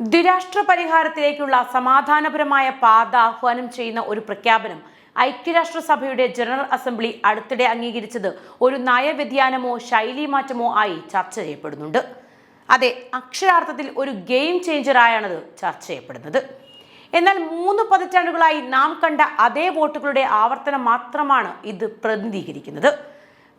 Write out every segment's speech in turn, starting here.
ദ്വിരാഷ്ട്ര പരിഹാരത്തിലേക്കുള്ള സമാധാനപരമായ പാത ആഹ്വാനം ചെയ്യുന്ന ഒരു പ്രഖ്യാപനം ഐക്യരാഷ്ട്രസഭയുടെ ജനറൽ അസംബ്ലി അടുത്തിടെ അംഗീകരിച്ചത് ഒരു നയവ്യതിയാനമോ ശൈലീമാറ്റമോ ആയി ചർച്ച ചെയ്യപ്പെടുന്നുണ്ട്. അതെ അക്ഷരാർത്ഥത്തിൽ ഒരു ഗെയിം ചേഞ്ചറായാണത് ചർച്ച ചെയ്യപ്പെടുന്നത്. എന്നാൽ മൂന്ന് പതിറ്റാണ്ടുകളായി നാം കണ്ട അതേ വോട്ടുകളുടെ ആവർത്തനം മാത്രമാണ് ഇത് പ്രതിനിധീകരിക്കുന്നത്.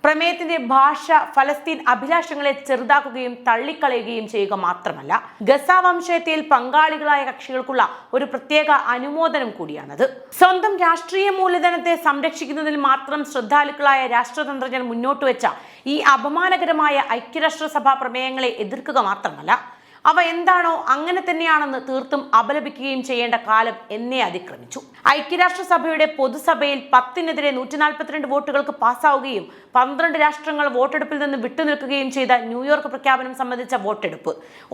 പ്രമേയത്തിന്റെ ഭാഷ ഫലസ്തീൻ അഭിലാഷങ്ങളെ ചെറുതാക്കുകയും തള്ളിക്കളയുകയും ചെയ്യുക മാത്രമല്ല ഗസ വംശത്തിൽ പങ്കാളികളായ കക്ഷികൾക്കുള്ള ഒരു പ്രത്യേക അനുമോദനം കൂടിയാണത്. സ്വന്തം രാഷ്ട്രീയ മൂലധനത്തെ സംരക്ഷിക്കുന്നതിൽ മാത്രം ശ്രദ്ധാലുക്കളായ രാഷ്ട്രതന്ത്രജ്ഞർ മുന്നോട്ട് വെച്ച ഈ അപമാനകരമായ ഐക്യരാഷ്ട്രസഭാ പ്രമേയങ്ങളെ എതിർക്കുക മാത്രമല്ല അവ എന്താണോ അങ്ങനെ തന്നെയാണെന്ന് തീർത്തും അപലപിക്കുകയും ചെയ്യേണ്ട കാലം എന്നെ അതിക്രമിച്ചു. ഐക്യരാഷ്ട്രസഭയുടെ പൊതുസഭയിൽ പത്തിനെതിരെ നൂറ്റി നാൽപ്പത്തിരണ്ട് വോട്ടുകൾക്ക് പാസ്സാവുകയും പന്ത്രണ്ട് രാഷ്ട്രങ്ങൾ വോട്ടെടുപ്പിൽ നിന്ന് വിട്ടുനിൽക്കുകയും ചെയ്ത ന്യൂയോർക്ക് പ്രഖ്യാപനം സംബന്ധിച്ച വോട്ടെടുപ്പ്.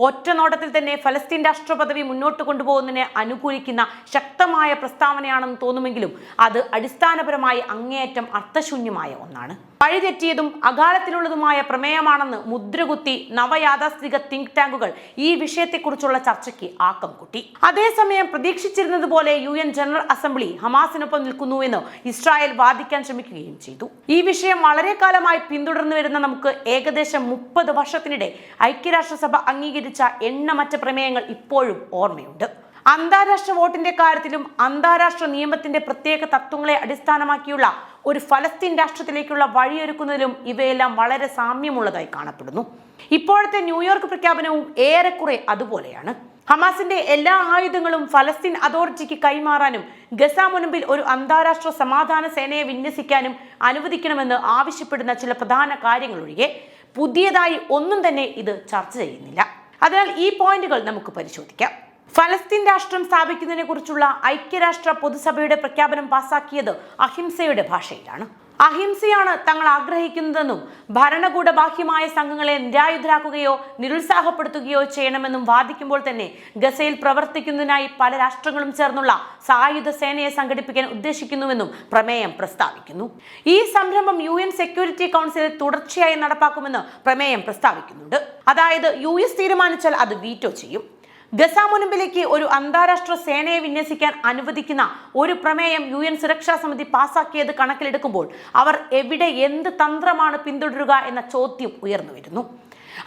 ഒറ്റ നോട്ടത്തിൽ തന്നെ ഫലസ്തീൻ രാഷ്ട്രപദവി മുന്നോട്ട് കൊണ്ടുപോകുന്നതിനെ അനുകൂലിക്കുന്ന ശക്തമായ പ്രസ്താവനയാണെന്ന് തോന്നുമെങ്കിലും അത് അടിസ്ഥാനപരമായി അങ്ങേയറ്റം അർത്ഥശൂന്യമായ ഒന്നാണ്. വഴിതെറ്റിയതും അകാലത്തിലുള്ളതുമായ പ്രമേയമാണെന്ന് മുദ്രകുത്തി നവയാഥാസ്ഥിക തിങ്ക് ടാങ്കുകൾ ഈ വിഷയത്തെക്കുറിച്ചുള്ള ചർച്ചയ്ക്ക് ആക്കം കൂട്ടി. അതേസമയം പ്രതീക്ഷിച്ചിരുന്നത് പോലെ യു എൻ ജനറൽ അസംബ്ലി ഹമാസിനൊപ്പം നിൽക്കുന്നുവെന്ന് ഇസ്രായേൽ വാദിക്കാൻ ശ്രമിക്കുകയും ചെയ്തു. ഈ വിഷയം വളരെ കാലമായി പിന്തുടർന്നു വരുന്ന നമുക്ക് ഏകദേശം മുപ്പത് വർഷത്തിനിടെ ഐക്യരാഷ്ട്രസഭ അംഗീകരിച്ച എണ്ണമറ്റ പ്രമേയങ്ങൾ ഇപ്പോഴും ഓർമ്മയുണ്ട്. അന്താരാഷ്ട്ര വോട്ടിന്റെ കാര്യത്തിലും അന്താരാഷ്ട്ര നിയമത്തിന്റെ പ്രത്യേക തത്വങ്ങളെ അടിസ്ഥാനമാക്കിയുള്ള ഒരു ഫലസ്തീൻ രാഷ്ട്രത്തിലേക്കുള്ള വഴിയൊരുക്കുന്നതിലും ഇവയെല്ലാം വളരെ സാമ്യമുള്ളതായി കാണപ്പെടുന്നു. ഇപ്പോഴത്തെ ന്യൂയോർക്ക് പ്രഖ്യാപനവും ഏറെക്കുറെ അതുപോലെയാണ്. ഹമാസിന്റെ എല്ലാ ആയുധങ്ങളും ഫലസ്തീൻ അതോറിറ്റിക്ക് കൈമാറാനും ഗസ മുൻപിൽ ഒരു അന്താരാഷ്ട്ര സമാധാന സേനയെ വിന്യസിക്കാനും അനുവദിക്കണമെന്ന് ആവശ്യപ്പെടുന്ന ചില പ്രധാന കാര്യങ്ങളൊഴികെ പുതിയതായി ഒന്നും തന്നെ ഇത് ചർച്ച ചെയ്യുന്നില്ല. അതിനാൽ ഈ പോയിന്റുകൾ നമുക്ക് പരിശോധിക്കാം. ഫലസ്തീൻ രാഷ്ട്രം സ്ഥാപിക്കുന്നതിനെ കുറിച്ചുള്ള ഐക്യരാഷ്ട്ര പൊതുസഭയുടെ പ്രഖ്യാപനം പാസാക്കിയത് അഹിംസയുടെ ഭാഷയിലാണ്. അഹിംസയാണ് തങ്ങൾ ആഗ്രഹിക്കുന്നതെന്നും ഭരണകൂട ബാഹ്യമായ സംഘങ്ങളെ നിരായുധരാക്കുകയോ നിരുത്സാഹപ്പെടുത്തുകയോ ചെയ്യണമെന്നും വാദിക്കുമ്പോൾ തന്നെ ഗസയിൽ പ്രവർത്തിക്കുന്നതിനായി പല രാഷ്ട്രങ്ങളും ചേർന്നുള്ള സായുധ സേനയെ സംഘടിപ്പിക്കാൻ ഉദ്ദേശിക്കുന്നുവെന്നും പ്രമേയം പ്രസ്താവിക്കുന്നു. ഈ സംരംഭം യു എൻ സെക്യൂരിറ്റി കൗൺസിലിൽ തുടർച്ചയായി നടപ്പാക്കുമെന്ന് പ്രമേയം പ്രസ്താവിക്കുന്നുണ്ട്. അതായത് യു എസ് തീരുമാനിച്ചാൽ അത് വീറ്റോ ചെയ്യും. ഗസ മുനമ്പിലേക്ക് ഒരു അന്താരാഷ്ട്ര സേനയെ വിന്യസിക്കാൻ അനുവദിക്കുന്ന ഒരു പ്രമേയം യു എൻ സുരക്ഷാ സമിതി പാസാക്കിയത് കണക്കിലെടുക്കുമ്പോൾ അവർ എവിടെ എന്ത് തന്ത്രമാണ് പിന്തുടരുക എന്ന ചോദ്യം ഉയർന്നു വരുന്നു.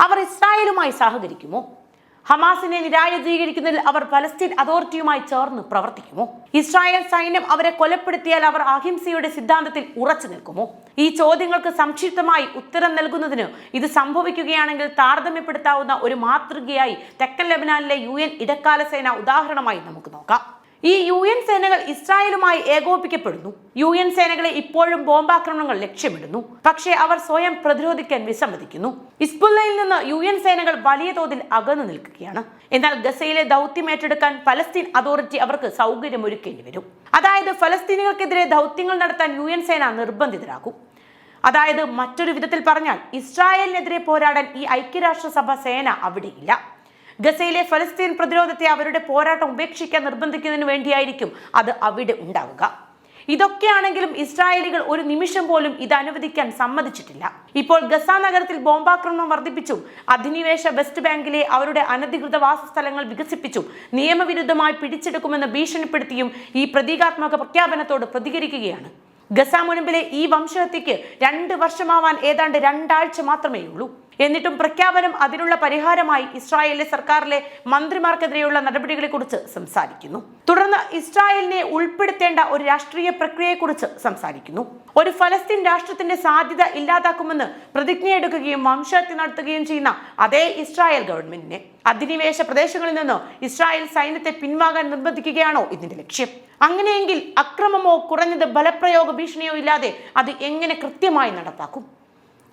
അവർ ഇസ്രായേലുമായി സഹകരിക്കുമോ? ഹമാസിനെ നിരായുധീകരിക്കുന്നതിൽ അവർ പലസ്തീൻ അതോറിറ്റിയുമായി ചേർന്ന് പ്രവർത്തിക്കുമോ? ഇസ്രായേൽ സൈന്യം അവരെ കൊലപ്പെടുത്തിയാൽ അവർ അഹിംസയുടെ സിദ്ധാന്തത്തിൽ ഉറച്ചു നിൽക്കുമോ? ഈ ചോദ്യങ്ങൾക്ക് സംക്ഷിപ്തമായി ഉത്തരം നൽകുന്നതിന് ഇത് സംഭവിക്കുകയാണെങ്കിൽ താരതമ്യപ്പെടുത്താവുന്ന ഒരു മാതൃകയായി തെക്കൻ ലബനാനിലെ യു എൻ ഇടക്കാല സേന ഉദാഹരണമായി നമുക്ക് നോക്കാം. ഈ യു എൻ സേനകൾ ഇസ്രായേലുമായി ഏകോപിക്കപ്പെടുന്നു യു എൻ സേനകളെ ഇപ്പോഴും ബോംബാക്രമണങ്ങൾ ലക്ഷ്യമിടുന്നു. പക്ഷേ അവർ സ്വയം പ്രതിരോധിക്കാൻ വിസമ്മതിക്കുന്നു. ഇസ്ബുല്ലയിൽ നിന്ന് യു എൻ സേനകൾ വലിയ തോതിൽ അകന്നു നിൽക്കുകയാണ്. എന്നാൽ ഗസയിലെ ദൗത്യം ഏറ്റെടുക്കാൻ ഫലസ്തീൻ അതോറിറ്റി അവർക്ക് സൗകര്യമൊരുക്കേണ്ടി വരും. അതായത് ഫലസ്തീനികൾക്കെതിരെ ദൗത്യങ്ങൾ നടത്താൻ യു എൻ സേന നിർബന്ധിതരാകും. അതായത് മറ്റൊരു വിധത്തിൽ പറഞ്ഞാൽ ഇസ്രായേലിനെതിരെ പോരാടാൻ ഈ ഐക്യരാഷ്ട്രസഭ സേന അവിടെയില്ല. ഗസയിലെ ഫലസ്തീൻ പ്രതിരോധത്തെ അവരുടെ പോരാട്ടം ഉപേക്ഷിക്കാൻ നിർബന്ധിക്കുന്നതിന് വേണ്ടിയായിരിക്കും അത് അവിടെ ഉണ്ടാവുക. ഇതൊക്കെയാണെങ്കിലും ഇസ്രായേലികൾ ഒരു നിമിഷം പോലും ഇത് അനുവദിക്കാൻ സമ്മതിച്ചിട്ടില്ല. ഇപ്പോൾ ഗസ നഗരത്തിൽ ബോംബാക്രമണം വർദ്ധിപ്പിച്ചു. അധിനിവേശ വെസ്റ്റ് ബാങ്കിലെ അവരുടെ അനധികൃത വാസസ്ഥലങ്ങൾ വികസിപ്പിച്ചും. നിയമവിരുദ്ധമായി പിടിച്ചെടുക്കുമെന്ന് ഭീഷണിപ്പെടുത്തിയും ഈ പ്രതീകാത്മക പ്രഖ്യാപനത്തോട് പ്രതികരിക്കുകയാണ്. ഗസ മുനമ്പിലെ ഈ വംശഹത്യക്ക് രണ്ട് വർഷമാവാൻ ഏതാണ്ട് രണ്ടാഴ്ച മാത്രമേ ഉള്ളൂ എന്നിട്ടും പ്രഖ്യാപനം അതിനുള്ള പരിഹാരമായി ഇസ്രായേലിലെ സർക്കാരിലെ മന്ത്രിമാർക്കെതിരെയുള്ള നടപടികളെക്കുറിച്ച് സംസാരിക്കുന്നു. തുടർന്ന് ഇസ്രായേലിനെ ഉൾപ്പെടുത്തേണ്ട ഒരു രാഷ്ട്രീയ പ്രക്രിയയെക്കുറിച്ച് സംസാരിക്കുന്നു. ഒരു ഫലസ്തീൻ രാഷ്ട്രത്തിന്റെ സാധ്യത ഇല്ലാതാക്കുമെന്ന് പ്രതിജ്ഞയെടുക്കുകയും വംശഹത്യ നടത്തുകയും ചെയ്യുന്ന അതേ ഇസ്രായേൽ ഗവൺമെന്റിനെ. അധിനിവേശ പ്രദേശങ്ങളിൽ നിന്ന് ഇസ്രായേൽ സൈന്യത്തെ പിൻവാങ്ങാൻ നിർബന്ധിക്കുകയാണോ ഇതിന്റെ ലക്ഷ്യം? അങ്ങനെയെങ്കിൽ അക്രമമോ കുറഞ്ഞത് ബലപ്രയോഗ ഭീഷണിയോ ഇല്ലാതെ അത് എങ്ങനെ കൃത്യമായി നടപ്പാക്കും?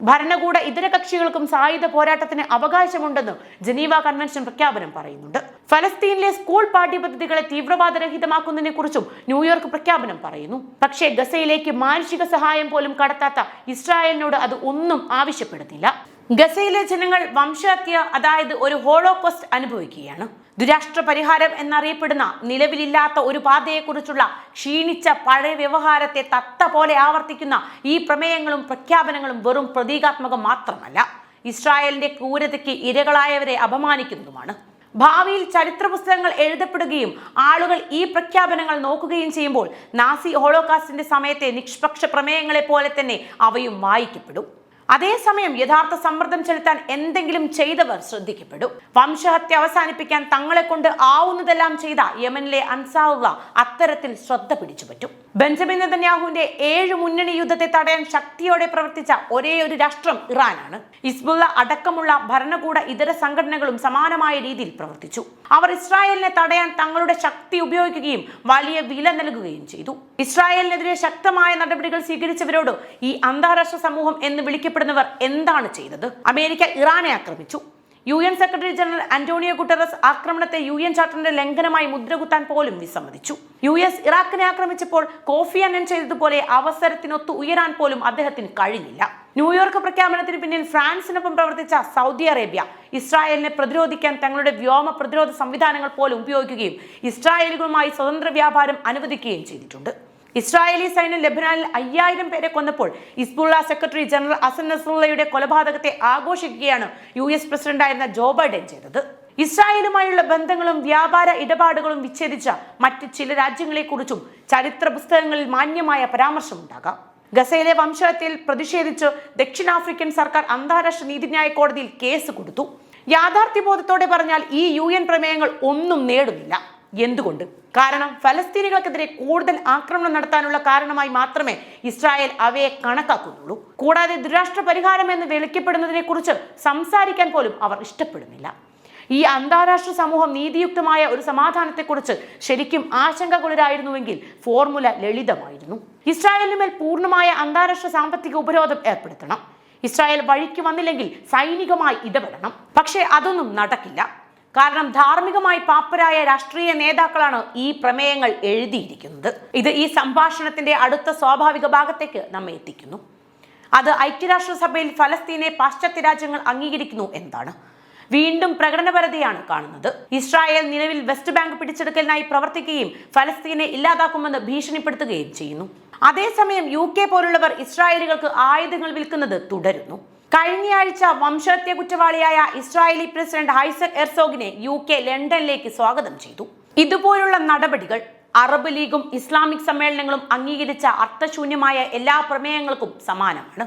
ഭരണകൂട ഇതര കക്ഷികൾക്കും സായുധ പോരാട്ടത്തിന് അവകാശമുണ്ടെന്ന് ജനീവ കൺവെൻഷൻ പ്രഖ്യാപനം പറയുന്നുണ്ട്. ഫലസ്തീനിലെ സ്കൂൾ പാഠ്യപദ്ധതികളെ തീവ്രവാദരഹിതമാക്കുന്നതിനെ കുറിച്ചും ന്യൂയോർക്ക് പ്രഖ്യാപനം പറയുന്നു. പക്ഷേ ഗസയിലേക്ക് മാനുഷിക സഹായം പോലും കടത്താത്ത ഇസ്രായേലിനോട് അത് ഒന്നും ആവശ്യപ്പെടുന്നില്ല. ഗസയിലെ ജനങ്ങൾ വംശഹത്യ അതായത് ഒരു ഹോളോകോസ്റ്റ് അനുഭവിക്കുകയാണ്. ദുരാഷ്ട്ര പരിഹാരം എന്നറിയപ്പെടുന്ന നിലവിലില്ലാത്ത ഒരു പാതയെക്കുറിച്ചുള്ള ക്ഷീണിച്ച പഴയ വ്യവഹാരത്തെ തത്ത പോലെ ആവർത്തിക്കുന്ന ഈ പ്രമേയങ്ങളും പ്രഖ്യാപനങ്ങളും വെറും പ്രതീകാത്മകം മാത്രമല്ല. ഇസ്രായേലിന്റെ ക്രൂരതയ്ക്ക് ഇരകളായവരെ അപമാനിക്കുന്നതുമാണ്. ഭാവിയിൽ ചരിത്ര പുസ്തകങ്ങൾ എഴുതപ്പെടുകയും ആളുകൾ ഈ പ്രഖ്യാപനങ്ങൾ നോക്കുകയും ചെയ്യുമ്പോൾ നാസി ഹോളോകാസ്റ്റിന്റെ സമയത്തെ നിഷ്പക്ഷ പ്രമേയങ്ങളെ പോലെ തന്നെ അവയും വായിക്കപ്പെടും. അതേസമയം യഥാർത്ഥ സമ്മർദ്ദം ചെലുത്താൻ എന്തെങ്കിലും ചെയ്തവർ ശ്രദ്ധിക്കപ്പെടും. വംശഹത്യ അവസാനിപ്പിക്കാൻ തങ്ങളെ കൊണ്ട് ആവുന്നതെല്ലാം ചെയ്ത യമനിലെ അൻസാറുള്ള അത്തരത്തിൽ ശ്രദ്ധ പിടിച്ചുപറ്റും ബെഞ്ചമിൻ നെതന്യാഹുവിന്റെ ഏഴ് മുന്നണി യുദ്ധത്തെ തടയാൻ ശക്തിയോടെ പ്രവർത്തിച്ച ഒരേ ഒരു രാഷ്ട്രം ഇറാനാണ്. ഇസ്ബുള്ള അടക്കമുള്ള ഭരണകൂട ഇതര സംഘടനകളും സമാനമായ രീതിയിൽ പ്രവർത്തിച്ചു. അവർ ഇസ്രായേലിനെ തടയാൻ തങ്ങളുടെ ശക്തി ഉപയോഗിക്കുകയും വലിയ വില നൽകുകയും ചെയ്തു. ഇസ്രായേലിനെതിരെ ശക്തമായ നടപടികൾ സ്വീകരിച്ചവരോട് ഈ അന്താരാഷ്ട്ര സമൂഹം എന്ന് വിളിക്കപ്പെടുന്നവർ എന്താണ് ചെയ്തത്? അമേരിക്ക ഇറാനെ ആക്രമിച്ചു. U N secretary general Antonio Guterres ആക്രമണത്തെ യു എൻ ചാർട്ടറിന്റെ ലംഘനമായി മുദ്രകുത്താൻ പോലും വിസമ്മതിച്ചു. യു എസ് ഇറാഖിനെ ആക്രമിച്ചപ്പോൾ കോഫി അന്നൻ ചെയ്തതുപോലെ അവസരത്തിനൊത്ത് ഉയരാൻ പോലും അദ്ദേഹത്തിന് കഴിഞ്ഞില്ല. ന്യൂയോർക്ക് പ്രഖ്യാപനത്തിന് പിന്നിൽ ഫ്രാൻസിനൊപ്പം പ്രവർത്തിച്ച സൗദി അറേബ്യ ഇസ്രായേലിനെ പ്രതിരോധിക്കാൻ തങ്ങളുടെ വ്യോമ പ്രതിരോധ സംവിധാനങ്ങൾ പോലും ഉപയോഗിക്കുകയും ഇസ്രായേലുകളുമായി സ്വതന്ത്ര വ്യാപാരം അനുവദിക്കുകയും ചെയ്തിട്ടുണ്ട്. ഇസ്രായേലി സൈന്യം ലബനാനിൽ അയ്യായിരം പേരെ കൊന്നപ്പോൾ ഇസ്ബുള്ള സെക്രട്ടറി ജനറൽ അസൻ നസുള്ളയുടെ കൊലപാതകത്തെ ആഘോഷിക്കുകയാണ് യു എസ് പ്രസിഡന്റായിരുന്ന ജോ ബൈഡൻ ചെയ്തത്. ഇസ്രായേലുമായുള്ള ബന്ധങ്ങളും വ്യാപാര ഇടപാടുകളും വിച്ഛേദിച്ച മറ്റ് ചില രാജ്യങ്ങളെക്കുറിച്ചും ചരിത്ര പുസ്തകങ്ങളിൽ മാന്യമായ പരാമർശമുണ്ടാകാം. ഗസയിലെ വംശത്തിൽ പ്രതിഷേധിച്ച് ദക്ഷിണാഫ്രിക്കൻ സർക്കാർ അന്താരാഷ്ട്ര നീതിന്യായ കോടതിയിൽ കേസ് കൊടുത്തു. യാഥാർത്ഥ്യബോധത്തോടെ പറഞ്ഞാൽ ഈ യു എൻ പ്രമേയങ്ങൾ ഒന്നും നേടുന്നില്ല. എന്തുകൊണ്ട്? കാരണം ഫലസ്തീനികൾക്കെതിരെ കൂടുതൽ ആക്രമണം നടത്താനുള്ള കാരണമായി മാത്രമേ ഇസ്രായേൽ അവയെ കണക്കാക്കുന്നുള്ളൂ. കൂടാതെ ദുരാഷ്ട്ര പരിഹാരം എന്ന് വിളിക്കപ്പെടുന്നതിനെ കുറിച്ച് സംസാരിക്കാൻ പോലും അവർ ഇഷ്ടപ്പെടുന്നില്ല. ഈ അന്താരാഷ്ട്ര സമൂഹം നീതിയുക്തമായ ഒരു സമാധാനത്തെക്കുറിച്ച് ശരിക്കും ആശങ്കകുളരായിരുന്നുവെങ്കിൽ ഫോർമുല ലളിതമായിരുന്നു. ഇസ്രായേലിന് മേൽ പൂർണമായ അന്താരാഷ്ട്ര സാമ്പത്തിക ഉപരോധം ഏർപ്പെടുത്തണം. ഇസ്രായേൽ വഴിക്ക് വന്നില്ലെങ്കിൽ സൈനികമായി ഇടപെടണം. പക്ഷേ അതൊന്നും നടക്കില്ല. കാരണം ധാർമ്മികമായി പാപ്പരായ രാഷ്ട്രീയ നേതാക്കളാണ് ഈ പ്രമേയങ്ങൾ എഴുതിയിരിക്കുന്നത്. ഇത് ഈ സംഭാഷണത്തിന്റെ അടുത്ത സ്വാഭാവിക ഭാഗത്തേക്ക് നമ്മെ എത്തിക്കുന്നു. അത് ഐക്യരാഷ്ട്രസഭയിൽ ഫലസ്തീനെ പാശ്ചാത്യ രാജ്യങ്ങൾ അംഗീകരിക്കുന്നു എന്താണ് വീണ്ടും പ്രകടനപരതയാണ് കാണുന്നത്. ഇസ്രായേൽ നിലവിൽ വെസ്റ്റ് ബാങ്ക് പിടിച്ചെടുക്കലിനായി പ്രവർത്തിക്കുകയും ഫലസ്തീനെ ഇല്ലാതാക്കുമെന്ന് ഭീഷണിപ്പെടുത്തുകയും ചെയ്യുന്നു. അതേസമയം യു കെ പോലുള്ളവർ ഇസ്രായേലുകൾക്ക് ആയുധങ്ങൾ വിൽക്കുന്നത് തുടരുന്നു. കഴിഞ്ഞയാഴ്ച വംശഹത്യ കുറ്റവാളിയായ ഇസ്രായേലി പ്രസിഡന്റ് ഹൈസക് എർസോഗിനെ യു കെ ലണ്ടനിലേക്ക് സ്വാഗതം ചെയ്തു. ഇതുപോലുള്ള നടപടികൾ അറബ് ലീഗും ഇസ്ലാമിക് സമ്മേളനങ്ങളും അംഗീകരിച്ച അർത്ഥശൂന്യമായ എല്ലാ പ്രമേയങ്ങൾക്കും സമാനമാണ്.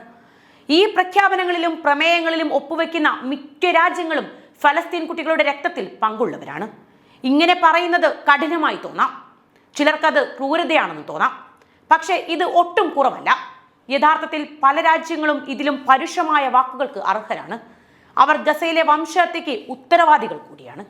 ഈ പ്രഖ്യാപനങ്ങളിലും പ്രമേയങ്ങളിലും ഒപ്പുവെക്കുന്ന മിക്ക രാജ്യങ്ങളും ഫലസ്തീൻ കുട്ടികളുടെ രക്തത്തിൽ പങ്കുള്ളവരാണ്. ഇങ്ങനെ പറയുന്നത് കഠിനമായി തോന്നാം. ചിലർക്കത് ക്രൂരതയാണെന്ന് തോന്നാം. പക്ഷേ ഇത് ഒട്ടും കുറവല്ല. യഥാർത്ഥത്തിൽ പല രാജ്യങ്ങളും ഇതിലും പരുഷമായ വാക്കുകൾക്ക് അർഹരാണ്. അവർ ഗസയിലെ വംശഹത്യയ്ക്ക് ഉത്തരവാദികൾ കൂടിയാണ്.